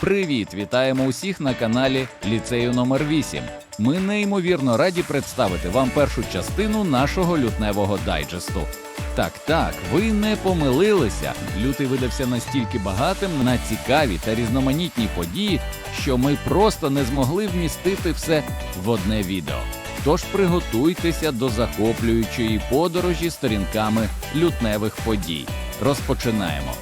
Привіт! Вітаємо усіх на каналі Ліцею номер 8 Ми неймовірно раді представити вам першу частину нашого лютневого дайджесту. Так, так, ви не помилилися. Лютий видався настільки багатим на цікаві та різноманітні події, що ми просто не змогли вмістити все в одне відео. Тож приготуйтеся до захоплюючої подорожі сторінками лютневих подій. Розпочинаємо.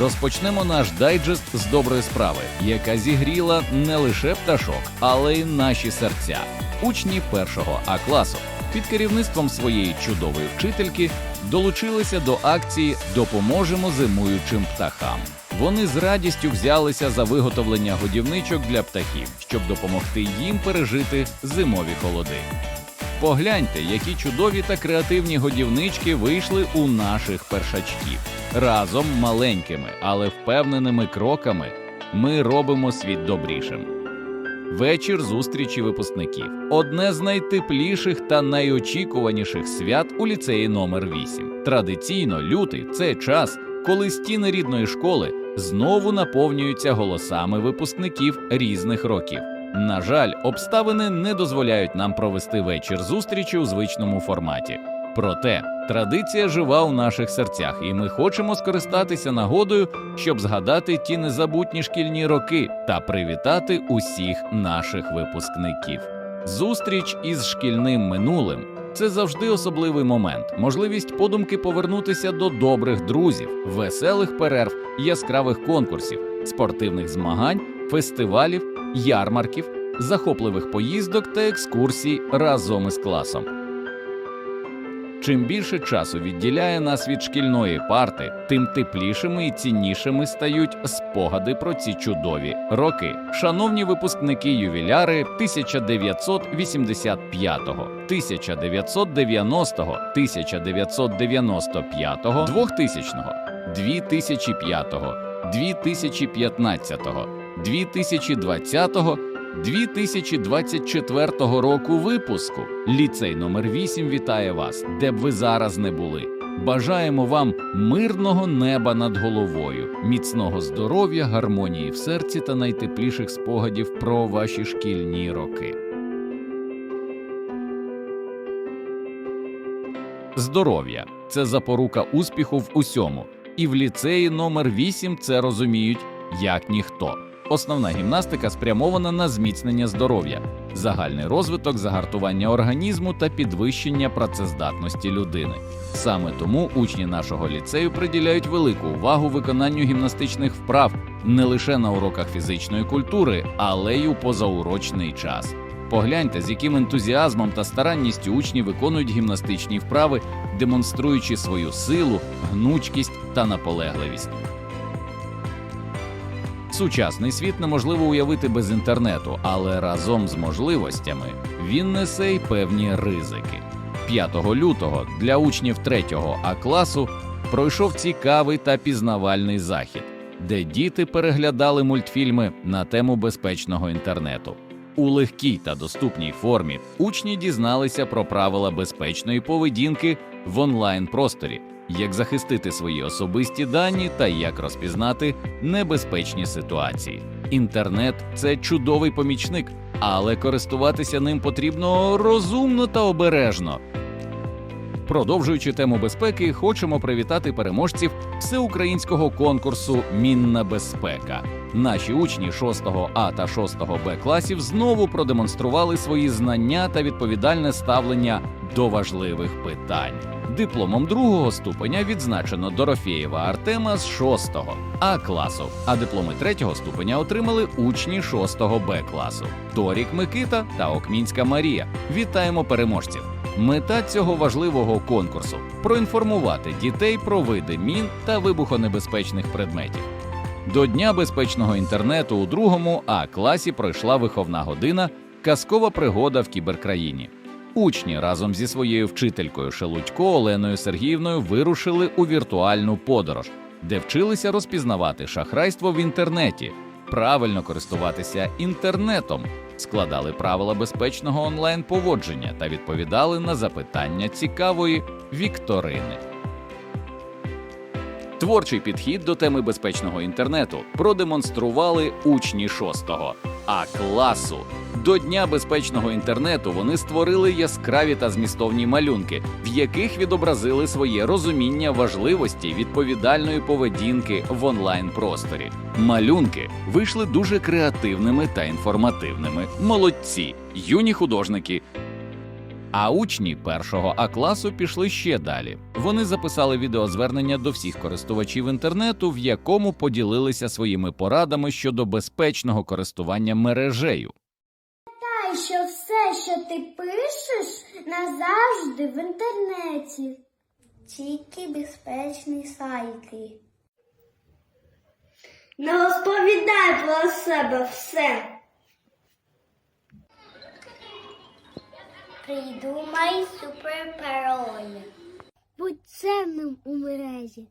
Розпочнемо наш дайджест з доброї справи, яка зігріла не лише пташок, але й наші серця. Учні першого А класу під керівництвом своєї чудової вчительки долучилися до акції Допоможемо зимуючим птахам. Вони з радістю взялися за виготовлення годівничок для птахів, щоб допомогти їм пережити зимові холоди. Погляньте, які чудові та креативні годівнички вийшли у наших першачків. Разом маленькими, але впевненими кроками ми робимо світ добрішим. Вечір зустрічі випускників одне з найтепліших та найочікуваніших свят у ліцеї номер 8 Традиційно лютий це час, коли стіни рідної школи знову наповнюються голосами випускників різних років. На жаль, обставини не дозволяють нам провести вечір зустрічі у звичному форматі. Проте традиція жива у наших серцях, і ми хочемо скористатися нагодою, щоб згадати ті незабутні шкільні роки та привітати усіх наших випускників. Зустріч із шкільним минулим це завжди особливий момент, можливість подумки повернутися до добрих друзів, веселих перерв, яскравих конкурсів, спортивних змагань, фестивалів, ярмарків, захопливих поїздок та екскурсій разом із класом. Чим більше часу відділяє нас від шкільної парти, тим теплішими і ціннішими стають спогади про ці чудові роки. Шановні випускники ювіляри 1985, 1990, 1995, 2000, 2005, 2015, 2020 2024 року випуску. Ліцей номер 8 вітає вас, де б ви зараз не були. Бажаємо вам мирного неба над головою, міцного здоров'я, гармонії в серці та найтепліших спогадів про ваші шкільні роки. Здоров'я це запорука успіху в усьому, і в ліцеї номер 8 це розуміють як ніхто. Основна гімнастика спрямована на зміцнення здоров'я, загальний розвиток, загартування організму та підвищення працездатності людини. Саме тому учні нашого ліцею приділяють велику увагу виконанню гімнастичних вправ не лише на уроках фізичної культури, але й у позаурочний час. Погляньте, з яким ентузіазмом та старанністю учні виконують гімнастичні вправи, демонструючи свою силу, гнучкість та наполегливість. Сучасний світ неможливо уявити без інтернету, але разом з можливостями він несе й певні ризики. 5 лютого для учнів 3 А класу пройшов цікавий та пізнавальний захід, де діти переглядали мультфільми на тему безпечного інтернету. У легкій та доступній формі учні дізналися про правила безпечної поведінки в онлайн просторі, як захистити свої особисті дані та як розпізнати небезпечні ситуації. Інтернет це чудовий помічник, але користуватися ним потрібно розумно та обережно. Продовжуючи тему безпеки, хочемо привітати переможців всеукраїнського конкурсу Мінна безпека. Наші учні 6 А та 6 Б класів знову продемонстрували свої знання та відповідальне ставлення до важливих питань. Дипломом другого ступеня відзначено Дорофєєва Артема з 6 А класу, а дипломи третього ступеня отримали учні 6 Б класу Торік Микита та Окмінська Марія. Вітаємо переможців! Мета цього важливого конкурсу проінформувати дітей про види мін та вибухонебезпечних предметів. До Дня безпечного інтернету у другому А класі пройшла виховна година Казкова пригода в кіберкраїні. Учні разом зі своєю вчителькою Шелудько Оленою Сергіївною вирушили у віртуальну подорож, де вчилися розпізнавати шахрайство в інтернеті, правильно користуватися інтернетом, складали правила безпечного онлайн поводження та відповідали на запитання цікавої вікторини. Творчий підхід до теми безпечного інтернету продемонстрували учні 6-го А класу. До Дня безпечного інтернету вони створили яскраві та змістовні малюнки, в яких відобразили своє розуміння важливості відповідальної поведінки в онлайн просторі. Малюнки вийшли дуже креативними та інформативними. Молодці, юні художники. А учні першого А класу пішли ще далі. Вони записали відеозвернення до всіх користувачів інтернету, в якому поділилися своїми порадами щодо безпечного користування мережею. Знай, що все, що ти пишеш, назавжди в інтернеті. Тільки безпечні сайти. Не розповідай про себе все. Придумай суперперолі. Будь ценним у мережі.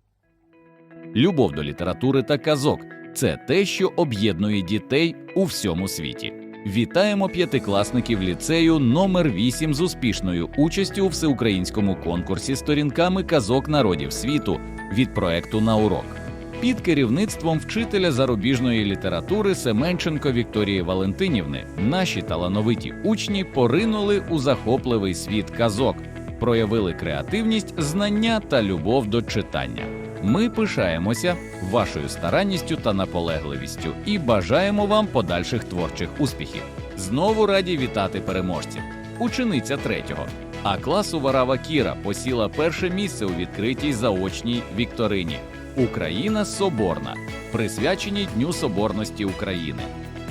Любов до літератури та казок це те, що об'єднує дітей у всьому світі. Вітаємо п'ятикласників ліцею номер 8 з успішною участю у всеукраїнському конкурсі сторінками казок народів світу від проекту на урок. Під керівництвом вчителя зарубіжної літератури Семенченко Вікторії Валентинівни наші талановиті учні поринули у захопливий світ казок, проявили креативність, знання та любов до читання. Ми пишаємося вашою старанністю та наполегливістю і бажаємо вам подальших творчих успіхів. Знову раді вітати переможців. Учениця третього. А класу Варава Кіра посіла перше місце у відкритій заочній вікторині Україна Соборна, присвяченій Дню Соборності України.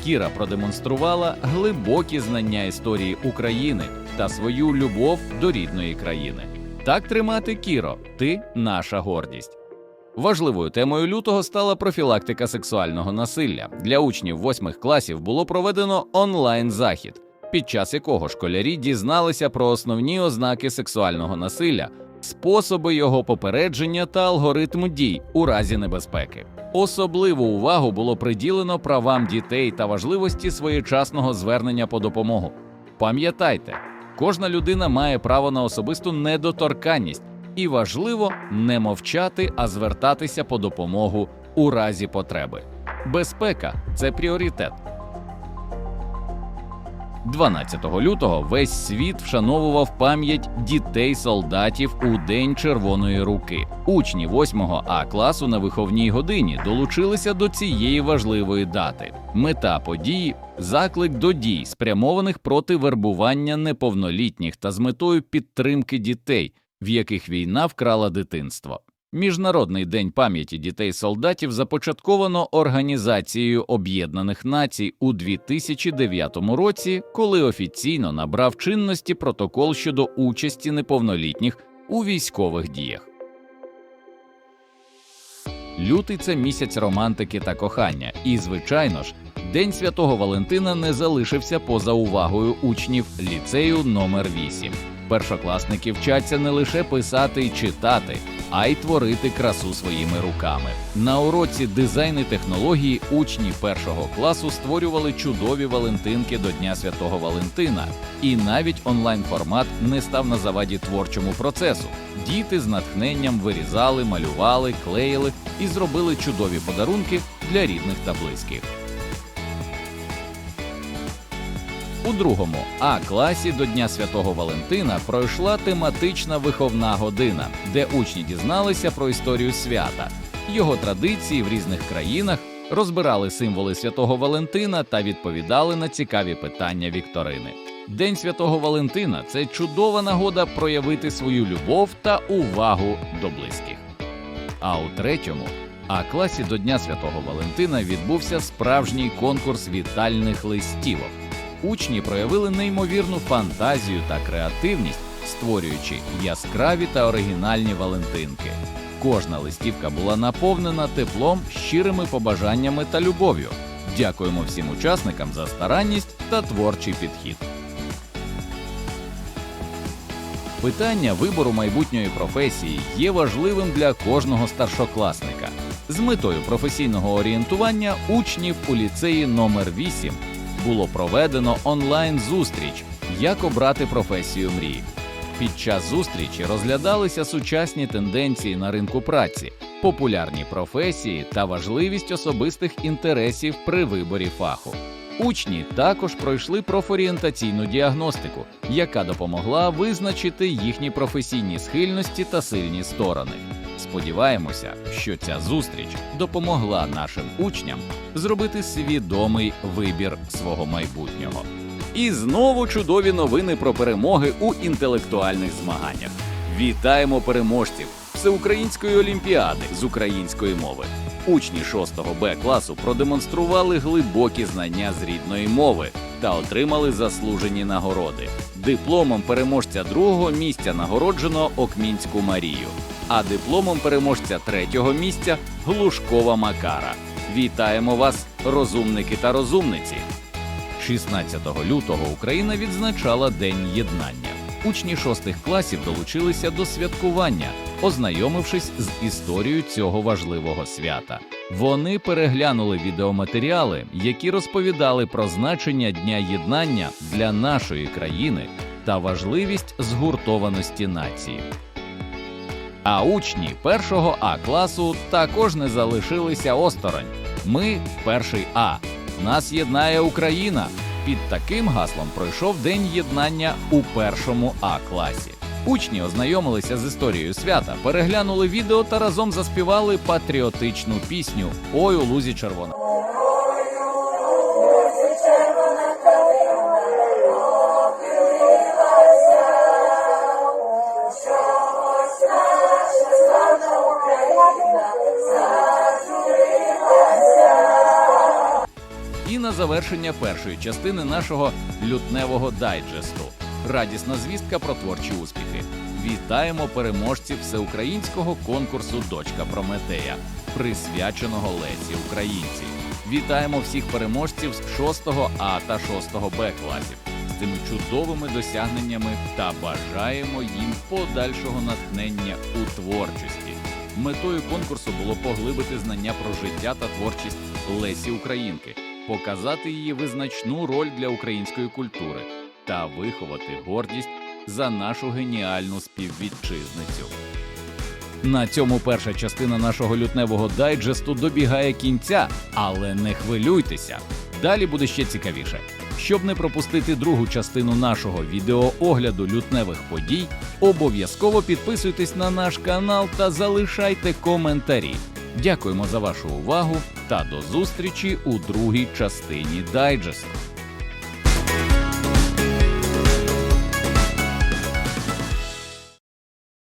Кіра продемонструвала глибокі знання історії України та свою любов до рідної країни. Так тримати Кіро, ти наша гордість. Важливою темою лютого стала профілактика сексуального насилля. Для учнів восьмих класів було проведено онлайн-захід, під час якого школярі дізналися про основні ознаки сексуального насилля, способи його попередження та алгоритм дій у разі небезпеки. Особливу увагу було приділено правам дітей та важливості своєчасного звернення по допомогу. Пам'ятайте, кожна людина має право на особисту недоторканність, і важливо не мовчати, а звертатися по допомогу у разі потреби. Безпека це пріоритет. 12 лютого весь світ вшановував пам'ять дітей-солдатів у День Червоної руки. Учні 8 А класу на виховній годині долучилися до цієї важливої дати. Мета події заклик до дій, спрямованих проти вербування неповнолітніх та з метою підтримки дітей, в яких війна вкрала дитинство. Міжнародний день пам'яті дітей-солдатів започатковано Організацією Об'єднаних Націй у 2009 році, коли офіційно набрав чинності протокол щодо участі неповнолітніх у військових діях. Лютий це місяць романтики та кохання, і, звичайно ж, День Святого Валентина не залишився поза увагою учнів ліцею номер 8 Першокласники вчаться не лише писати і читати, а й творити красу своїми руками. На уроці дизайн і технології учні першого класу створювали чудові валентинки до Дня Святого Валентина, і навіть онлайн формат не став на заваді творчому процесу. Діти з натхненням вирізали, малювали, клеїли і зробили чудові подарунки для рідних та близьких. У другому А класі до Дня Святого Валентина пройшла тематична виховна година, де учні дізналися про історію свята, його традиції в різних країнах, розбирали символи святого Валентина та відповідали на цікаві питання вікторини. День Святого Валентина це чудова нагода проявити свою любов та увагу до близьких. А у третьому А класі до Дня Святого Валентина відбувся справжній конкурс вітальних листівок. Учні проявили неймовірну фантазію та креативність, створюючи яскраві та оригінальні валентинки. Кожна листівка була наповнена теплом, щирими побажаннями та любов'ю. Дякуємо всім учасникам за старанність та творчий підхід. Питання вибору майбутньої професії є важливим для кожного старшокласника. З метою професійного орієнтування учнів у ліцеї номер 8 було проведено онлайн-зустріч, як обрати професію мрії. Під час зустрічі розглядалися сучасні тенденції на ринку праці, популярні професії та важливість особистих інтересів при виборі фаху. Учні також пройшли профорієнтаційну діагностику, яка допомогла визначити їхні професійні схильності та сильні сторони. Сподіваємося, що ця зустріч допомогла нашим учням зробити свідомий вибір свого майбутнього. І знову чудові новини про перемоги у інтелектуальних змаганнях. Вітаємо переможців всеукраїнської олімпіади з української мови. Учні 6 Б класу продемонстрували глибокі знання з рідної мови та отримали заслужені нагороди. Дипломом переможця другого місця нагороджено Окмінську Марію, а дипломом переможця третього місця Глушкова Макара. Вітаємо вас, розумники та розумниці! 16 лютого Україна відзначала День єднання. Учні шостих класів долучилися до святкування, ознайомившись з історією цього важливого свята. Вони переглянули відеоматеріали, які розповідали про значення Дня єднання для нашої країни та важливість згуртованості нації. А учні першого А класу також не залишилися осторонь. Ми перший А. Нас єднає Україна. Під таким гаслом пройшов День єднання у першому А класі. Учні ознайомилися з історією свята, переглянули відео та разом заспівали патріотичну пісню Ой у лузі червона. На завершення першої частини нашого лютневого дайджесту. Радісна звістка про творчі успіхи. Вітаємо переможців всеукраїнського конкурсу Дочка Прометея, присвяченого Лесі Українці. Вітаємо всіх переможців з 6 А та 6 Б класів з цими чудовими досягненнями та бажаємо їм подальшого натхнення у творчості. Метою конкурсу було поглибити знання про життя та творчість Лесі Українки, показати її визначну роль для української культури та виховати гордість за нашу геніальну співвітчизницю. На цьому перша частина нашого лютневого дайджесту добігає кінця, але не хвилюйтеся. Далі буде ще цікавіше. Щоб не пропустити другу частину нашого відеоогляду лютневих подій, обов'язково підписуйтесь на наш канал та залишайте коментарі. Дякуємо за вашу увагу та до зустрічі у другій частині дайджесту.